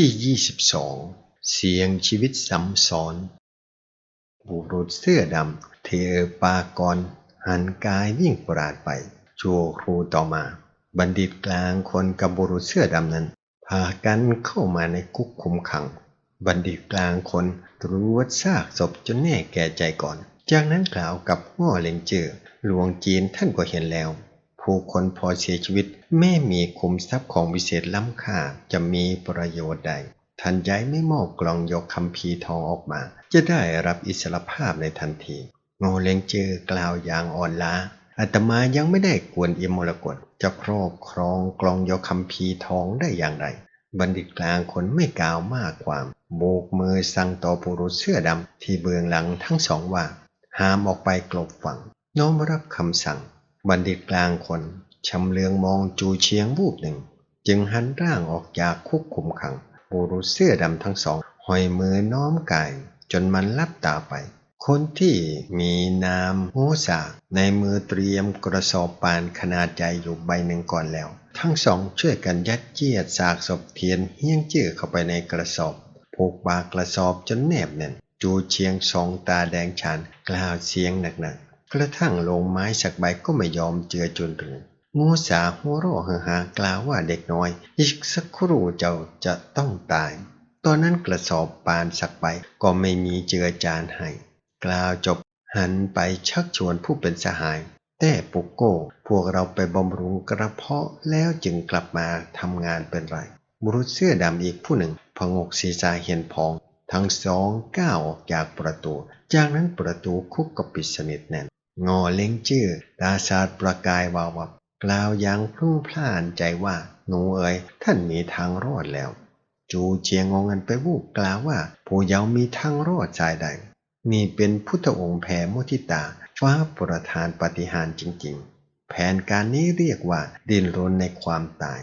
ที่ 22 เสียงชีวิตซ้ำซ้อน บุรุษเสื้อดำเทอปากร หันกายวิ่งปราดไป ชั่วครูต่อมา บัณฑิตกลางคนกับบุรุษเสื้อดำนั้น พากันเข้ามาในคุกคุมขัง บัณฑิตกลางคนตรวจซากศพจนแน่แก่ใจก่อน จากนั้นกล่าวกับง้อเลงเจอหลวงจีนท่านก็เห็นแล้ว ผู้คนพอเสียชีวิต แม่มีคุมทรัพย์ของวิเศษล้ำค่าจะมีประโยชน์ใดท่านย้ายไม่มอบกล่องยกคำพีทองออกมา จะได้รับอิสรภาพในทันทีโงเลงเจอกล่าวอย่างอ่อนล้าอาตมายังไม่ได้กวนอิมมรกตจะครอบครองกลองยกคำพีทองได้อย่างไร บัณฑิตกลางคนไม่กล่าวมากความโบกมือสั่งต่อปุรุษเสื้อดำที่เบื้องหลังทั้งสองว่าห้ามออกไปกลบฝัง น้อมรับคำสั่ง บัณฑิตกลางคนชำเลืองมองจูเชียงวูบหนึ่ง จึงหันร่างออกจากคุกขุมขัง บุรุษเสื้อดำทั้งสองห้อยมือน้อมกาย จนมันลับตาไป คนที่มีนามโหสาในมือเตรียมกระสอบปานขนาดใหญ่อยู่ใบหนึ่งก่อนแล้ว ทั้งสองช่วยกันยัดเยียดสากศพเทียนเฮี้ยงจื้อเข้าไปในกระสอบผูกปากกระสอบจนแนบแน่นจูเชียงสองตาแดงฉานกล่าวเสียงหนักๆ กระทั่งลงไม้สักใบก็ไม่ยอมเจือจนถึงงูสาหัวเราะเฮฮากล่าวว่าเด็กน้อย อีกสักครู่เจ้าจะต้องตาย ตอนนั้นกระสอบปานสักใบก็ไม่มีเจือจานให้กล่าวจบหันไปชักชวนผู้เป็นสหาย แต่ปุกโก้ พวกเราไปบำรุงกระเพาะแล้วจึงกลับมาทำงานเป็นไรบุรุษเสื้อดำอีกผู้หนึ่งพงกศีรษะเห็นพอง ทั้งสองก้าวออกจากประตู จากนั้นประตูคุกก็ปิดสนิทแน่น งอเล้งจื้อตาสาดประกายวาววับกล่าวอย่างพรุ่งพล่านใจว่า หนูเอ๋ยท่านมีทางรอดแล้ว จูเจียงงงันไปวูบกล่าวว่า ผู้เยาว์มีทางรอดสายใด นี่เป็นพุทธองค์แผ่มุทิตา ฟ้าประทานปฏิหารจริง ๆ แผนการนี้เรียกว่าดินรนในความตาย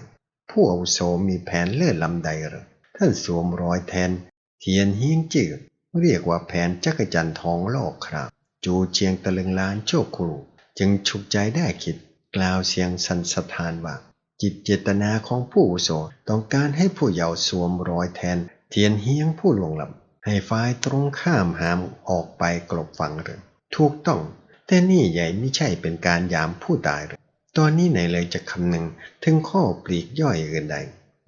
ผู้อาวุโสมีแผนเลื่อนลำใดหรือท่านสวมรอยแทน เทียนเฮียงจืดเรียกว่าแผนจักรจันทร์ทองโลกครับ จูเจียงตะลึงล้านโชคครู จึงฉุกใจได้คิด กล่าวเสียงสันสถานว่า จิตเจตนาของผู้โสต้องการให้ผู้เยาว์สวมรอยแทน เทียนเฮียงผู้ลวงลำให้ฝ่ายตรงข้ามหามออกไปกลบฝังหรือถูกต้อง แต่นี่ใหญ่ไม่ใช่เป็นการยามผู้ตายหรือตอนนี้ไหนเลยจะคำนึงถึงข้อปลีกย่อยอื่นใด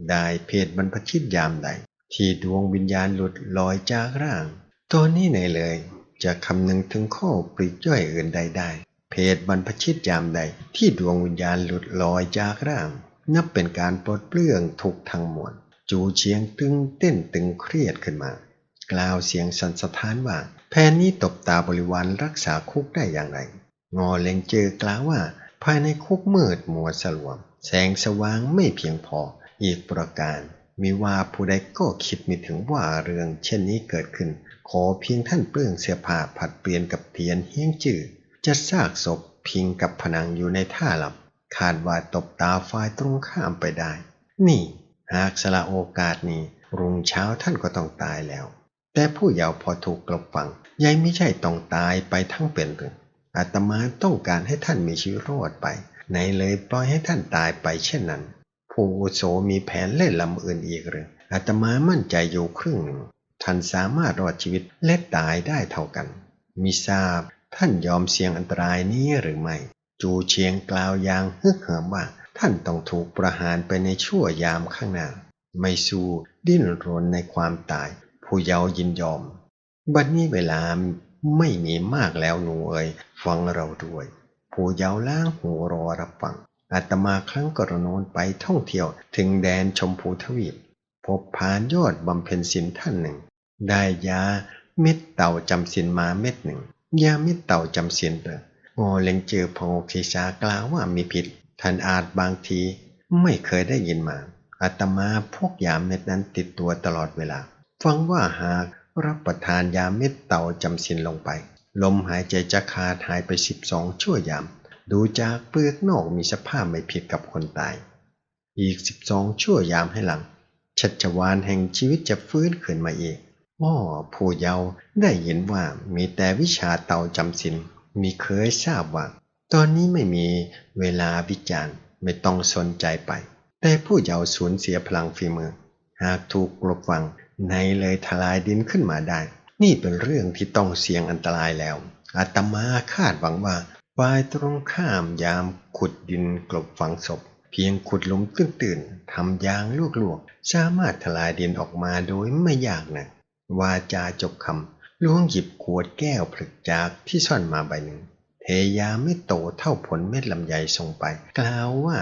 ได้เพศบรรพชิตยามใด ที่ดวงวิญญาณหลุดลอยจากร่าง ตอนนี้ไหนเลย จะคำนึงถึงข้อปลีกย่อยอื่นใดได้ เพศบรรพชิตยามใดที่ดวงวิญญาณหลุดลอยจากร่าง นับเป็นการปลดเปลื้องทุกทางมวลจูเชียงตึงเต้นตึงเครียดขึ้นมา กล่าวเสียงสันสะท้านว่าแผนนี้ตบตาบริวารรักษาคุกได้อย่างไรงอเลงเจอกล่าวว่า ภายในคุกมืดมัวสลวม แสงสว่างไม่เพียงพออีกประการ มีว่าผู้ใดก็คิดไม่ถึงว่าเรื่องเช่นนี้เกิดขึ้น ขอเพียงท่านเปลื้องเสื้อผ้าผัดเปลี่ยนกับเทียนเฮี้ยงจื้อจะซากศพพิงกับผนังอยู่ในท่าหลับคาดว่าตบตาฝ่ายตรงข้ามไปได้ นี่ หากสละโอกาสนี้รุ่งเช้าท่านก็ต้องตายแล้ว แต่ผู้เยาว์พอถูกกลบฝังยัยไม่ใช่ต้องตายไปทั้งเป็นหรืออาตมาต้องการให้ท่านมีชีวิตรอดไปไหนเลยปล่อยให้ท่านตายไปเช่นนั้น ผู้โสมีแผนเล่นลำอื่นอีกหรืออาตมามั่นใจอยู่ครึ่งหนึ่ง ท่านสามารถรอดชีวิตและตายได้เท่ากันมิทราบท่านยอมเสี่ยงอันตรายนี้หรือไม่ จูเชียงกล่าวอย่างฮึกเหิมว่า ท่านต้องถูกประหารไปในชั่วยามข้างหน้า ไม่สู้ดิ้นรนในความตาย ผู้เยาว์ยินยอม บัดนนี้เวลาไม่มีมากแล้วหนูเอ๋ยฟังเราด้วย ผู้เยาว์ล้างหูรอรับฟังอาตมาครั้งกระโนนไปท่องเที่ยวถึงแดนชมพูทวีป พบผ่านยอดบำเพ็ญศิลท่านหนึ่ง ได้ยาเม็ดเต่าจำศิลมาเม็ดหนึ่ง ยาเมิเต่าจำเสียนเปิงอเล็งเจอพงคีชากล่าวว่ามีผิดท่านอาจบางทีไม่เคยได้ยินมาอาตมาพกยาเม็ดนั้นติดตัวตลอดเวลา ฟังว่าหากรับประทานยาเม็ดเต่าจำสินลงไป ลมหายใจจะขาดหายไปสิบสองชั่วยาม ดูจากเปลือกนอกมีสภาพไม่ผิดกับคนตาย อีกสิบสองชั่วยามให้หลังชัชวานแห่งชีวิตจะฟื้นขึ้นมาอีก พ่อผู้เยาว์ได้ยินว่ามีแต่วิชาเตาจำสินมีเคยทราบว่า ตอนนี้ไม่มีเวลาวิจารณ์ไม่ต้องสนใจไป แต่ผู้เยาว์สูญเสียพลังฝีมือ หากถูกกลบฝังในเลยทลายดินขึ้นมาได้ นี่เป็นเรื่องที่ต้องเสี่ยงอันตรายแล้ว อาตมาคาดหวังว่าฝ่ายตรงข้ามยามขุดดินกลบฝังศพ เพียงขุดหลุมตื้นๆทำยางลวกๆสามารถทลายดินออกมาโดยไม่ยากนะ วาจาจบคำล้วงหยิบขวดแก้วผลึกจากที่ซ่อนมาใบหนึ่ง เทยาไม่โตเท่าผลเม็ดลำไยส่งไป กล่าวว่า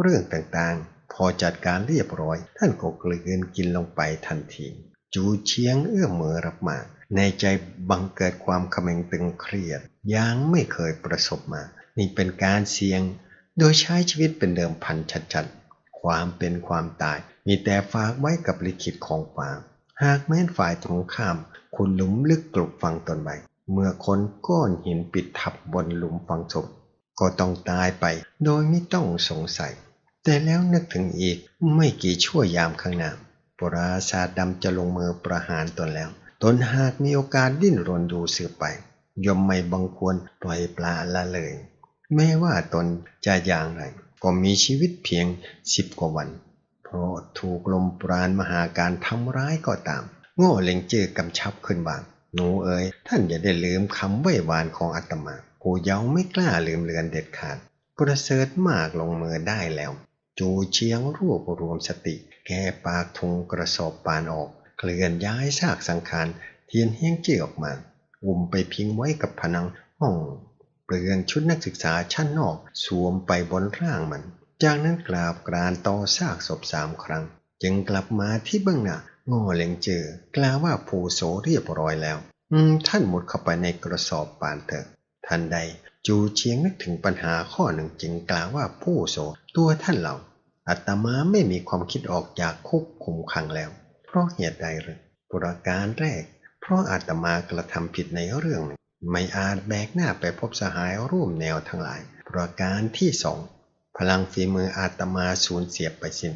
เรื่องต่างๆ พอจัดการเรียบร้อย ท่านก็กลืนกินลงไปทันที จูเชียงเอื้อมมือรับมา ในใจบังเกิดความขมงตึงเครียดยังไม่เคยประสบมา นี่เป็นการเสี่ยง โดยใช้ชีวิตเป็นเดิมพันชัดๆความเป็นความตาย มีแต่ฝากไว้กับลิขิตของฟ้า หากแม้นฝ่ายตรงข้ามคุณหลุมลึกกลบฟังตนไปเมื่อคนก้อนหินปิดทับบนหลุมฝังศพก็ต้องตายไปโดยไม่ต้องสงสัย แต่แล้วนึกถึงอีกไม่กี่ชั่วยามข้างหน้าปราศาสดำจะลงมือประหารตนแล้ว ตนหากมีโอกาสดิ้นรนดูสืบไป ย่อมไม่บังควรปล่อยปลาละเลย แม้ว่าตนจะอย่างไร ก็มีชีวิตเพียงสิบกว่าวัน เพราะถูกลมปราณมหาการทำร้ายก็ตาม โง่เล็งเจอกำชับขึ้นบางหนูเอ๋ยท่านอย่าได้ลืมคำไหว้วานของอาตมาผู้เยาว์ไม่กล้าลืมเลือนเด็ดขาดประเสริฐมากลงมือได้แล้ว จูเชียงรวบรวมสติ แก้ปากทุงกระสอบปานออก เคลื่อนย้ายซากสังขารเทียนเฮี้ยงเจียออกมาอุ่มไปพิงไว้กับผนังห้องเปลืองชุดนักศึกษาชั้นนอก สวมไปบนร่างมัน จากนั้นกราบกรานต่อซากศพสามครั้ง จึงกลับมาที่เบื้องหน้าง่เล็งเจอกล่าวว่าผู้โสเรียบร้อยแล้ว อืม ท่านหมดเข้าไปในกระสอบปานเถอะทันใดจูเชียงนึกถึงปัญหาข้อหนึ่งจึงกล่าวว่าผู้โสตัวท่านเราอาตมาไม่มีความคิดออกจากคุกคุมขังแล้ว เพราะเหตุใดหรือประการแรก เพราะอาตมากระทำผิดในเรื่องหนึ่งไม่อาจแบกหน้าไปพบสหายร่วมแนวทั้งหลาย ประการที่สอง พลังฝีมืออาตมาสูญเสียไปสิ้น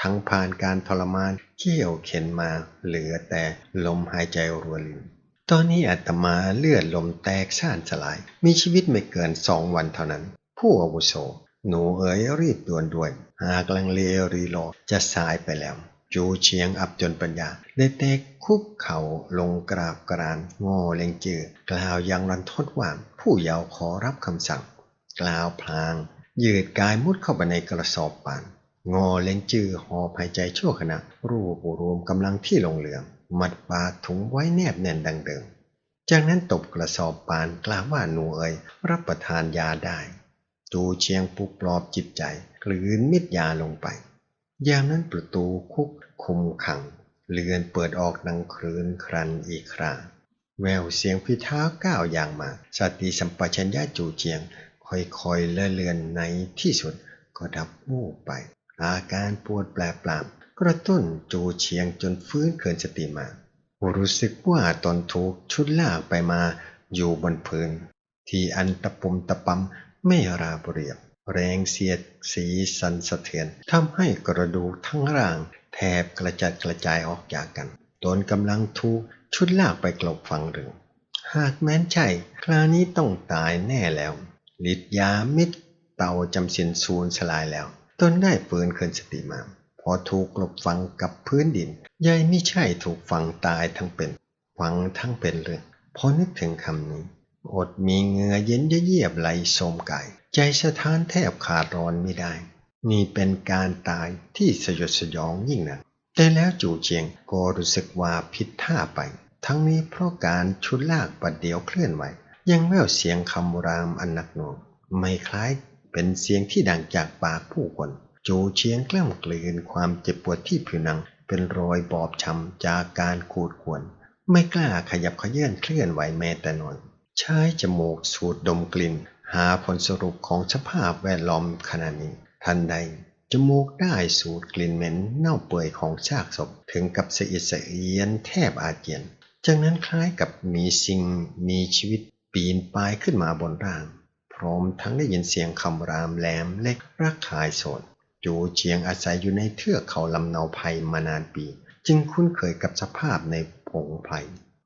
ทั้งผ่านการทรมานเขี่ยวเข็นมาเหลือแต่ลมหายใจรัวลินตอนนี้อาตมาเลือดลมแตกซ่านสลาย มีชีวิตไม่เกินสองวันเท่านั้น ผู้อาวุโส หนูเอ๋ยรีบด่วนด้วยหากลังเลรีโลจะสายไปแล้ว จูเชียงอับจนปัญญา ได้แตกคุกเข่าลงกราบกรานง่เลงจือกล่าวยังรันทดว่า ผู้เยาว์ขอรับคำสั่ง กล่าวพลาง ยืดกายมุดเข้าไปในกระสอบปาน งอเล้งจื้อหอบหายใจชั่วขณะ รูปรวมกำลังที่ลงเหลืองมัดปากถุงไว้แนบแน่นดังเดิม จากนั้นตบกระสอบปานกล่าวว่าหนูเอ๋ยรับประทานยาได้ จูเชียงปลุกปลอบจิตใจกลืนมิดยาลงไป ยามนั้นประตูคุกคุมขัง เลือนเปิดออกดังครืนครันอีกคราแววเสียงพิท้าก้าวอย่างมา สติสัมปชัญญะจูเชียง ค่อยๆเลื่อนเลือนในที่สุดก็ดับวูบไป อาการปวดแปลปรามกระตุ้นจูเชียงจนฟื้นเคืนสติมารู้สึกว่าตนถูกชุดลากไปมาอยู่บนพื้น ที่อันตะปุมตะปำไม่ราบเรียบ แรงเสียดสีสันสะเทือนทำให้กระดูกทั้งร่างแทบกระจัดกระจายออกจากกัน ตนกำลังถูกชุดลากไปกลบฟังหรือหากแม้นใช่ คราวนี้ต้องตายแน่แล้ว ฤทธิ์ยามิดเต่าจำสินสูญสลายแล้ว ตนได้ฟื้นคืนสติมา พอถูกกลบฝังกับพื้นดินยายไม่ใช่ถูกฝังตายทั้งเป็นฝังทั้งเป็นเลยพอนึกถึงคำนี้ อดมีเงือเย็นเยียบไหลโสมกายใจสะท้านแทบขาดร้อนไม่ได้ นี่เป็นการตายที่สยดสยองยิ่งนักแต่แล้วจู่เจียงก็รู้สึกว่าผิดท่าไป ทั้งนี้เพราะการชุดลากปัดเดียวเคลื่อนไหว ยังแววเสียงคำรามอันหนักหน่วงไม่คล้ายเป็นเสียงที่ดังจากปากผู้คน โจเชียงกล้ำกลืนความเจ็บปวดที่ผิวหนัง เป็นรอยบอบช้ำจากการขูดข่วน ไม่กล้าขยับขยื่นเคลื่อนไหวแม้แต่น้อย ใช้จมูกสูดดมกลิ่น หาผลสรุปของสภาพแวดล้อมขณะนี้ ทันใด จมูกได้สูดกลิ่นเหม็นเน่าเปื่อยของซากศพถึงกับสะอิดสะเอียนแทบอาเจียนจากนั้นคล้ายกับมีสิ่งมีชีวิต ปีนป่ายขึ้นมาบนร่าง พร้อมทั้งได้ยินเสียงคำรามแหลมเล็กรักขายสดจูเจียงอาศัยอยู่ในเทือกเขาลำเนาไพมานานปี จึงคุ้นเคยกับสภาพในผงไพร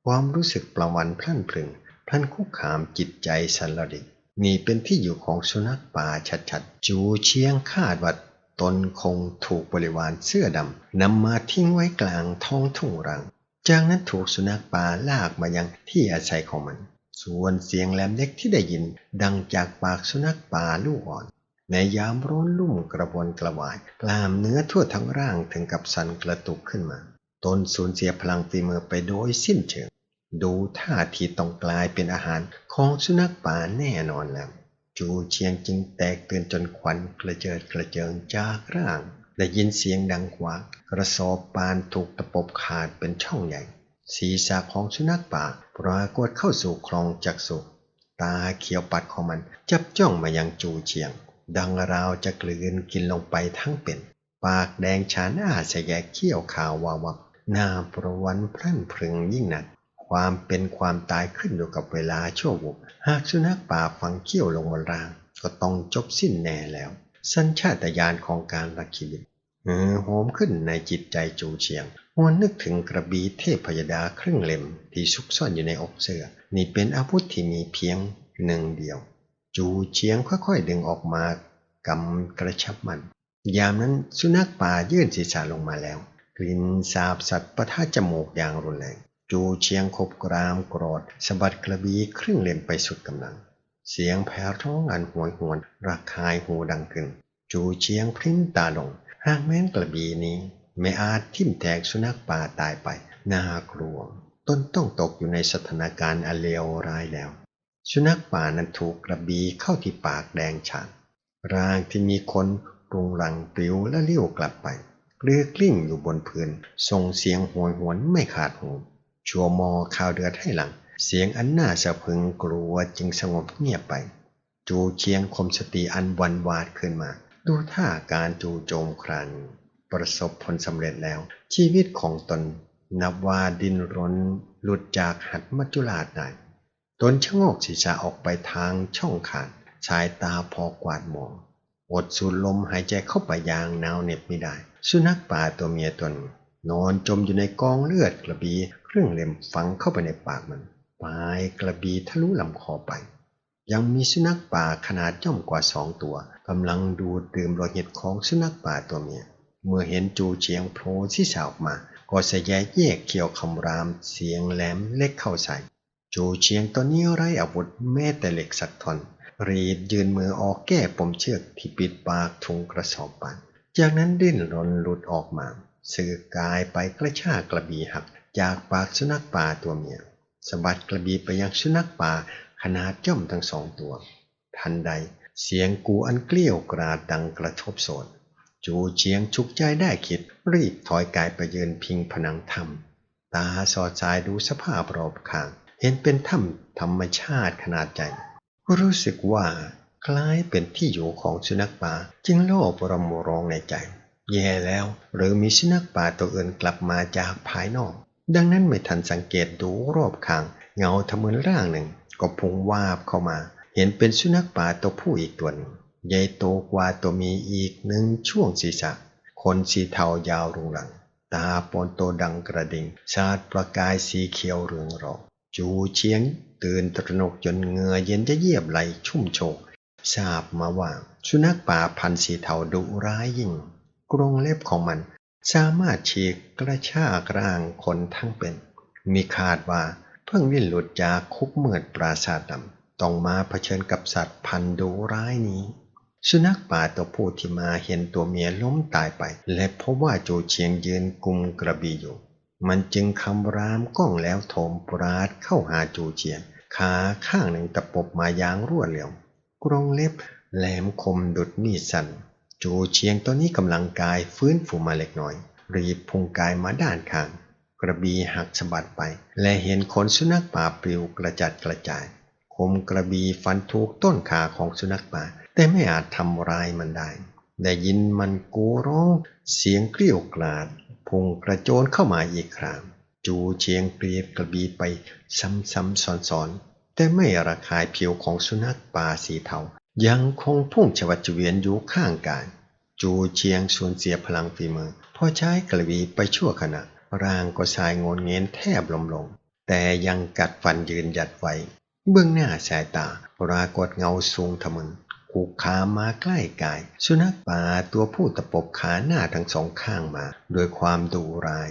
ความรู้สึกประวันพลั่นพลึงพลันคุกขามจิตใจสันลดิกนี่เป็นที่อยู่ของสุนัขป่าชัดๆ จูเชียงคาดว่าตนคงถูกบริวารเสื้อดำนำมาทิ้งไว้กลางท้องทุ่งรัง จากนั้นถูกสุนัขป่าลากมายังที่อาศัยของมัน ส่วนเสียงแหลมเล็กที่ได้ยินดังจากปากสุนัขป่าลูกอ่อนในยามร้อนลุ่มกระวนกระวาย กล้ามเนื้อทั่วทั้งร่างถึงกับสั่นกระตุกขึ้นมา ตนสูญเสียพลังฝีมือไปโดยสิ้นเชิง ดูท่าทีต้องกลายเป็นอาหารของสุนัขป่าแน่นอนแล้วจูเชียงจึงแตกตื่นจนขวัญกระเจิดกระเจิงจากร่าง ได้ยินเสียงดังกว่ากระสอบปานถูกตะปบขาดเป็นช่องใหญ่ ศีรษะของสุนัขป่าปรากฏเข้าสู่คลองจักสุตาเขียวปัดของมันจับจ้องมายังจูเชียง ดังราวจะกลืนกินลงไปทั้งเป็น ปากแดงฉานอาแสแยกเขี้ยวขาววาวับหน้าประวันพรั่นพรึงยิ่งนัก ความเป็นความตายขึ้นอยู่กับเวลาชั่ววุบหากสุนัขป่าฟังเขี้ยวลงบนราง ก็ต้องจบสิ้นแน่แล้ว สัญชาตญาณของการรักชีวิตเออโหมขึ้นในจิตใจจูเชียง หวนนึกถึงกระบี่เทพพยดาครึ่งเล่มที่ซุกซ่อนอยู่ในอกเสื้อ นี่เป็นอาวุธที่มีเพียงหนึ่งเดียว จูเชียงค่อยๆดึงออกมากำกระชับมัน ยามนั้นสุนัขป่ายื่นศีรษะลงมาแล้ว กลิ่นสาบสัตว์ประทะจมูกอย่างรุนแรง จูเชียงคบกรามกรอดสะบัดกระบี่ครึ่งเล่มไปสุดกำลัง เสียงแผ่ร้องอันหวยหวนระคายหูดังขึ้น จูเชียงพริ้นตาลงหากแม้นกระบี่นี้ ไม่อาจทิ่มแทงสุนัขป่าตายไป น่ากลัว ต้นต้องตกอยู่ในสถานการณ์อเลวร้ายแล้ว สุนัขป่านั้นถูกกระบี่เข้าที่ปากแดงฉานร่างที่มีคนรุงรังปลิวและเลี้ยวกลับไปเกลือกลิ้งอยู่บนพื้นส่งเสียงโหยหวนไม่ขาดหูชัวมอข่าวเดือดให้หลัง เสียงอันน่าสะพึงกลัวจึงสงบเงียบไป จูเชียงคมสติอันวันวาดขึ้นมา ดูท่าการจูโจมครัน ประสบผลสำเร็จแล้ว ชีวิตของตนนับว่าดินรนหลุดจากหัดมัจจุราชได้ตนชะโงกศีรษะออกไปทางช่องขาดสายตาพอกวาดมองอดสูดลมหายใจเข้าไปยางหนาวเหน็บไม่ได้ สุนัขป่าตัวเมียตนนอนจมอยู่ในกองเลือดกระบีเครื่องเล็มฝังเข้าไปในปากมันปลายกระบีทะลุลำคอไป ยังมีสุนัขป่าขนาดย่อมกว่าสองตัวกำลังดูดดื่มโลหิตของสุนัขป่าตัวเมีย เมื่อเห็นจูเฉียงโผล่ที่สาออกมา ก็สะแยแยกเขี่ยวคำรามเสียงแหลมเล็กเข้าใส่ จูเฉียงตัวนี้ไร้อาวุธแม้แต่เหล็กสักทอนรีดยืนมือออกแก้ปมเชือกที่ปิดปากถุงกระสอบปานจากนั้นดิ้นรนหลุดออกมาสื่อกายไปกระชากกระบี่หัก จากปากสุนัขป่าตัวเมียสะบัดกระบี่ไปยังสุนัขป่าขนาดย่อมทั้งสองตัว ทันใดเสียงกูอันเกลี้ยวกราดดังกระทบโสน จูเชียงชุกใจได้คิด รีบถอยกายไปยืนพิงผนังถ้ำตาสอดสายดูสภาพรอบข้าง เห็นเป็นถ้ำธรรมชาติขนาดใหญ่รู้สึกว่าคล้ายเป็นที่อยู่ของสุนัขป่า จึงโลภรมร้องในใจ แย่แล้ว หรือมีสุนัขป่าตัวอื่นกลับมาจากภายนอก ดังนั้นไม่ทันสังเกตดูรอบข้าง เงาทะมึนร่างหนึ่ง ก็พุ่งวาบเข้ามา เห็นเป็นสุนัขป่าตัวผู้อีกตัวหนึ่ง ใหญ่โตกว่าตัวมีอีกหนึ่งช่วงศีรษะคนสีเทายาวรุงรัง ตาปนโตดังกระดิ่ง ชาดประกายสีเขียวเรืองรองจูเชียง ตื่นตระหนกจนเงือเย็นจะเยียบไหลชุ่มโชกทราบมาว่า สุนัขป่าพันธุ์สีเทาดุร้ายยิ่ง กรงเล็บของมัน สามารถฉีกกระชากร่างคนทั้งเป็น มีคาดว่าเพิ่งวิ่นหลุดจากคุกเมือดปราสาทดำต้องมาเผชิญกับสัตว์พันดุร้ายนี้ สุนัขป่าตัวผู้ที่มาเห็นตัวเมียล้มตายไป และพบว่าโจเชียงยืนกุมกระบี่อยู่ มันจึงคำรามก้องแล้วโถมปราดเข้าหาจูเชียง ขาข้างหนึ่งตะปบมายางรวดเร็วกรงเล็บแหลมคมดุดมีดสันจูเชียงตัวนี้กำลังกายฟื้นฟูมาเล็กน้อย รีบพุงกายมาด้านข้าง กระบีหักสะบัดไป และเห็นขนสุนัขป่าปลิวกระจัดกระจาย คมกระบีฟันทุกต้นขาของสุนัขป่า แต่ไม่อาจทำร้ายมันได้ ได้ยินมันกูร้องเสียงเกลี้ยวกราดพุ่งกระโจนเข้ามาอีกครั้งจูเชียงเปรียดกระบีไปซ้ำๆซ้อนๆ แต่ไม่ระคายผิวของสุนัขป่าสีเทา ยังคงพุ่งชวัดเวียนอยู่ข้างกาย จูเชียงสูญเสียพลังฝีมือพอใช้กระวีไปชั่วขณะ ร่างก็สายงนเงินแทบลมลง แต่ยังกัดฟันยืนหยัดไว้ เบื้องหน้าสายตาปรากฏเงาสูงทะมึน ขู่ขามาใกล้กาย สุนัขป่าตัวผู้ตะปบขาหน้าทั้งสองข้างมา โดยความดุร้าย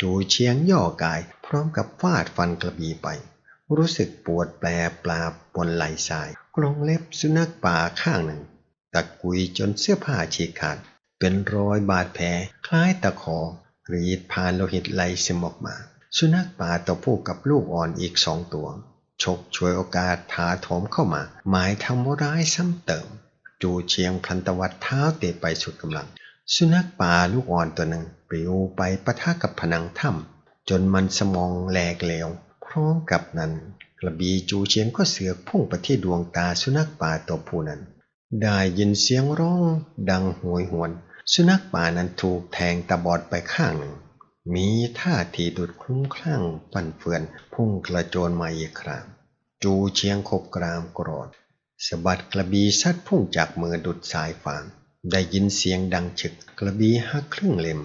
จูเชียงย่อกายพร้อมกับฟาดฟันกระบี่ไป รู้สึกปวดแปลปลาบนไหล่ซ้ายกรงเล็บสุนัขป่าข้างหนึ่ง ตะกุยจนเสื้อผ้าฉีกขาด เป็นรอยบาดแผลคล้ายตะขอรีดผ่านโลหิตไหลซึมออกมา สุนัขป่าตัวผู้กับลูกอ่อนอีกสองตัว ฉกชวยโอกาสถาโถมเข้ามา หมายทำร้ายซ้ำเติม จูเชียงพลันตวัดเท้าเตะไปสุดกำลัง สุนัขป่าลูกอ่อนตัวหนึ่งปลิวไปปะทะกับผนังถ้ำจนมันสมองแหลกเหลวพร้อมกับนั้น กระบีจูเชียงก็เสือกพุ่งไปที่ดวงตาสุนัขป่าตัวผู้นั้น ได้ยินเสียงร้องดังโหวยหวน สุนัขป่านั้นถูกแทงตาบอดไปข้างหนึ่ง มีท่าทีดุดคลุ้มคลั่งฟันเฟือน พุ่งกระโจนมาอีกครั้งจูเชียงคบกรามกรธสะบัดกระบี่ซัดพุ่งจากมือดุดสายฟางได้ยินเสียงดังฉึกกระบี่หักครึ่งเล่ม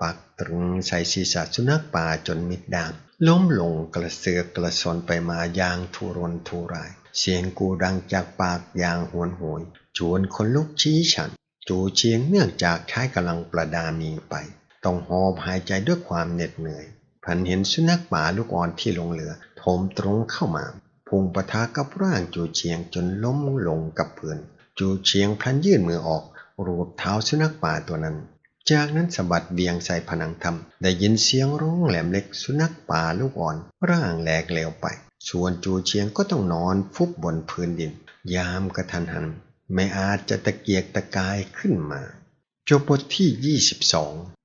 ปักตรึงใส่ศีรษะสุนัขป่าจนมิดดามล้มลงกระเสือกกระสนไปมาอย่างทุรนทุราย เสียงกูดังจากปากอย่างหวนหวยชวนคนลุกชี้ฉัน จูเชียงเนื่องจากใช้กำลังประดามีไป ต้องหอบหายใจด้วยความเหน็ดเหนื่อยพันเห็นสุนัขป่าลูกอ่อนที่ลงเรือโถมตรงเข้ามาพุ่งปะทะกับร่างจูเชียงจนล้มลงกับพื้นจูเชียงพลันยื่นมือออกรูปเท้าสุนัขป่าตัวนั้น จากนั้นสะบัดเบียงใส่ผนังถ้ำได้ยินเสียงร้องแหลมเล็กสุนัขป่าลูกอ่อน ร่างแหลกเหลวไป ส่วนจูเชียงก็ต้องนอนฟุบบนพื้นดิน ยามกระทันหัน ไม่อาจจะตะเกียกตะกายขึ้นมา จบบทที่ 22